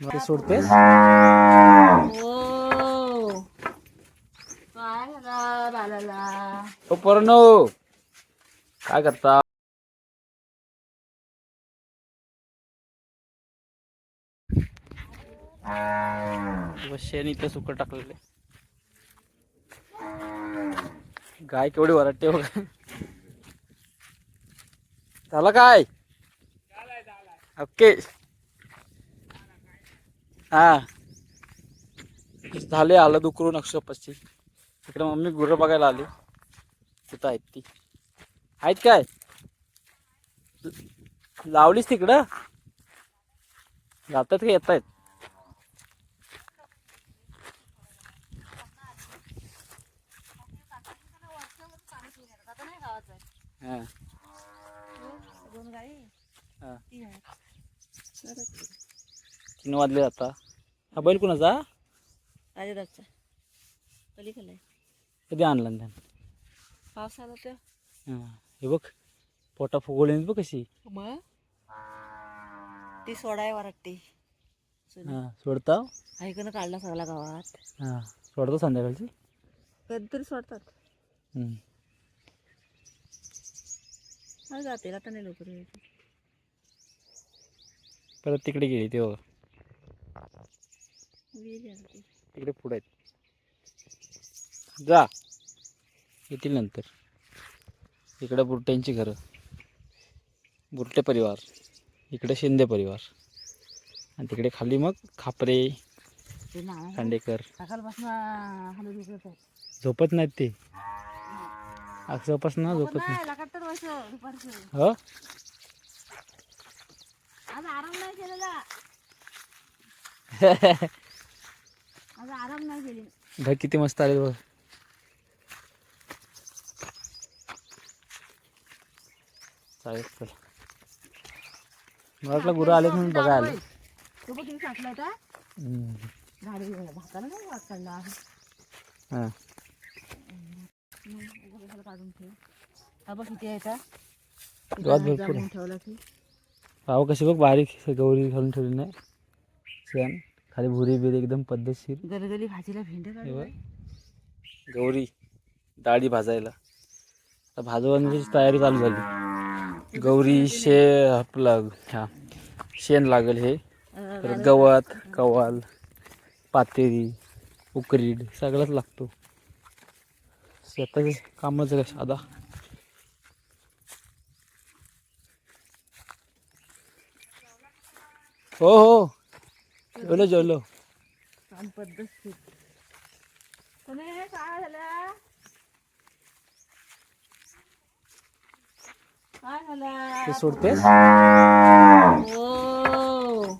ते सोडते ओ बालाला ओ परणो काय करता? शेण इथं सुकं टाकलेले गाय केवढी वरटते बघा. झालं काय? ओके हा. झाले आलं दुकरून अक्षपशी तिकडे मम्मी गुरं बघायला आली. तिथं आहेत ती. आहेत काय? लावलीस तिकडं? जातात का येत आहेत हां दोन गाई हा तीन आहेत. तीन वाजले आता. हा बैल कुणाचा? राजादाचा कली खाल्लाय कधी आणला ना त्यानं? पाऊस आला तर. हा हे बघ पोटा फुगवली बघ कशी. मग? ती सोडाय वाटते हा सोडता? ऐकून काढला सगळ्या गावात. हा सोडतो संध्याकाळची? कधीतरी सोडतात. हम्म. हा जाते आता नाही लवकर. परत तिकडे गेली ते बघ. तिकडे पुढे आहेत. जा. येतील नंतर. इकडे बुरट्यांची घरं. बुरटे परिवार. इकडे शिंदे परिवार. आणि तिकडे खाली मग खापरे खांडेकर. झोपत नाहीत ते. अक्षरपासून झोपत नाही नाही लगातार व्हायचं दुपारचं हो आज आराम नाही केलेला. आज आराम नाही केली. ढग किती मस्त आले बघ. चालेल चल. मला वाटलं गुरं आले म्हणून बघायला आले. तो बघ तुम्ही साठला होता? हम्म. झाडे भाताला नाही वाट काढला हा. मग काढून ठेव. हा बघ किती आहे का गावात भरपूर आहे. ठेवला की. पाव कशी बघ बारीक गौरी घालून ठेवली नाही. शेण खाली भुरी बिरी एकदम पद्धतशीर. गलगली भाजीला भेंडे. गौरी डाळी भाजायला. आता भाजवण्याची तयारी चालू झाली. गौरी शे आपलं हा. शेण लागेल हे. परत गवत कवाल पातेरी उकरीड सगळंच लागतो. शेताचे कामच साधा हो हो. जेवलो. जेवलो काम काय झालं? काय झालं? ओ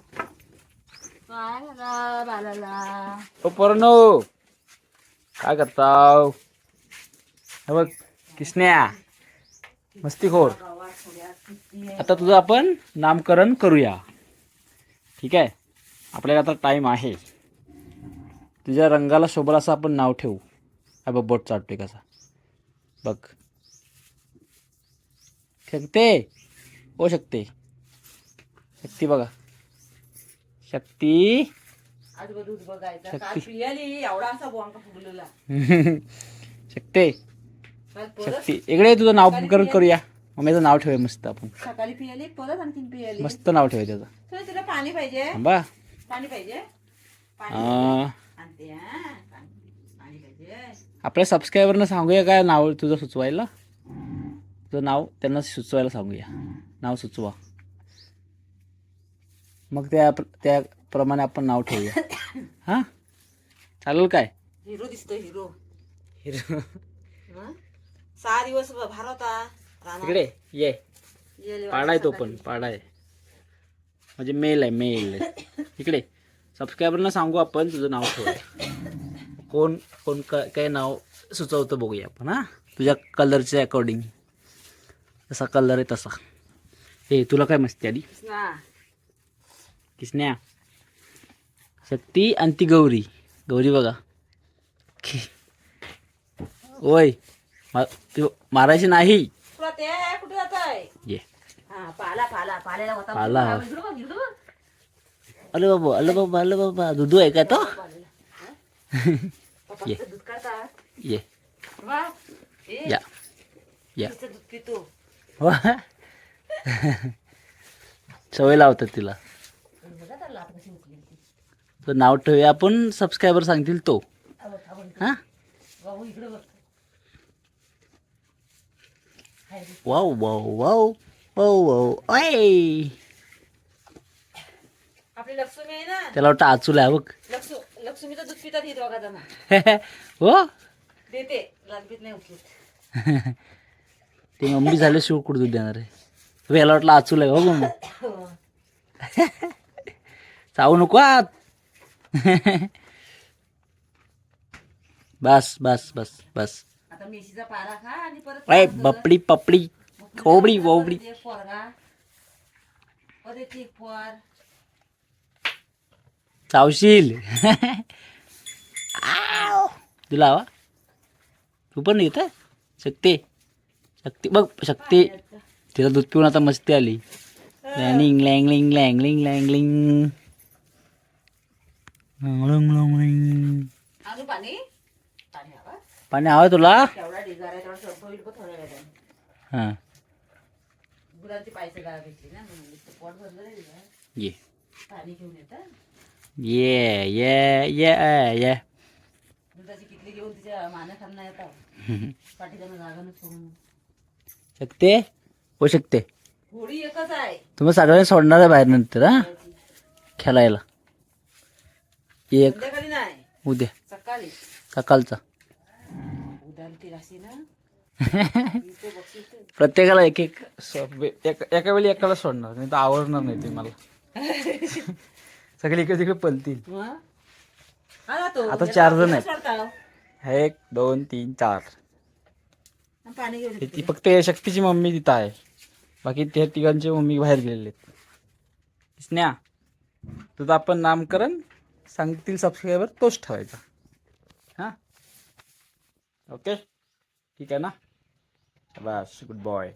काय झालं बालाला ओ परणो काय करताव? हे बघ किसन्या. मस्तीखोर आता तुझं आपण नामकरण करूया. ठीक आहे? आपल्याला आता टाईम आहे. तुझ्या रंगाला शोभल असं आपण नाव ठेवू. हा बघ बोट चाटतोय कसा. बघ. शक्ते! ओ हो, शक्ते. शक्ती बघा. शक्ती! शक्ती. शक्ते. शक्ती इकडे तुझं तुझं करून करूया. मम्मीचं नाव ठेवूया मस्त आपण. सकाळी पियाली परत आणखीन पियाली. मस्त नाव ठेवूया त्याचं. तुला पाणी पाहिजे. थांबा. पाणी पाहिजे? पाणी अं, आणते हा. पाणी पाणी पाहिजे. आपल्या सबस्क्रायबरनं सांगूया काय नाव तुझं सुचवायला? तुझं नाव त्यांना सुचवायला सांगूया. नाव सुचवा. मग त्या त्याप्रमाणे आपण नाव ठेवूया. हां? चालेल काय? हिरो दिसतो हिरो. हिरो. हं? सहा दिवस ब- भार होता. रानात. इकडे ये. येले पाडा आहे तो पण पाडा आहे म्हणजे मेल आहे मेल इकडे सबस्क्रायबरना सांगू आपण तुझं नाव ठेवूया कोण कोण काय काय नाव सुचवतं बघूया आपण हां? तुझ्या कलरच्या अकॉर्डिंग जसा कलर आहे तसा. हे तुला काय मस्ती आली. किसन्या. शक्ती आणि ती गौरी. गौरी बघा. ओय मा- ती मारायची नाही. कुठे ये. हा पाला पाला पाल्याला होता. पाला. हा, इकडं बघ, इकडं बघ. अरे बाबा अरे बाबा अरे बाबा दुधू आहे का तो? ये. दूध ये. वा. ए, या. या. कसं दूध पितो. वा. सवय लावतात तिला. बघा त्याला आता कशी उकली ती. नाव ठेवूया आपण सबस्क्रायबर सांगतील तो. हा? इकडं बघ. Wow wow wow wow wow ओय आपली लक्ष्मी आहे ना? त्याला वाटतं आचूला आहे बघ. लक्ष्मी लक्ष्मीचं दूध पितात ही दोघा जण हो. देते. लालपीत नाही उचलत. ते मम्मी झाले शिव कुठं दूध देणार आहे? याला वाटलं आचूल आहे हो मग. हो. चावू नको आत बस बस बस बस. आता मेशीचा पाला खा आणि परत अय काम कर. बपडी पपडी खोबडी वोबडी परत एक पोरगा. परत एक पोर. चावशील आव. तुला हवा तू पण येत शक्ती. शक्ती. बघ शक्ती. तिला दूध पिऊन आता मस्ती आली. लँगलिंग लँगलिंग लँगलिंग लँगलिंग लँगलिंग लँगलिंग अजून पाणी पाणी हवा पाणी हवं तुला? हां. ये. ये ये ये ये. शकते? हो शकते. तुम्ही सगळ्यांनी सोडणार आहे बाहेर नंतर हा? खेळायला. एक. उद्या. सकाळी. सकाळचा उद्या ती राशी ना इथे बक्षीस आहे. प्रत्येकाला एक एक एका वेळी एकाला सोडणार नाही तर आवडणार नाही ते मला. सगळे इकडे तिकडे पलतील. आता याला चार जण आहेत. सोडताव. एक दोन तीन चार. हे. ती फक्त शक्तीची मम्मी तिथं आहे. बाकी त्या तिघांची मम्मी बाहेर गेलेले स्नेहा तुझं आपण नामकरण सांगतील सबस्क्रायबर तोच ठेवायचा. हां? ओके ठीक आहे ना बस गुड बॉय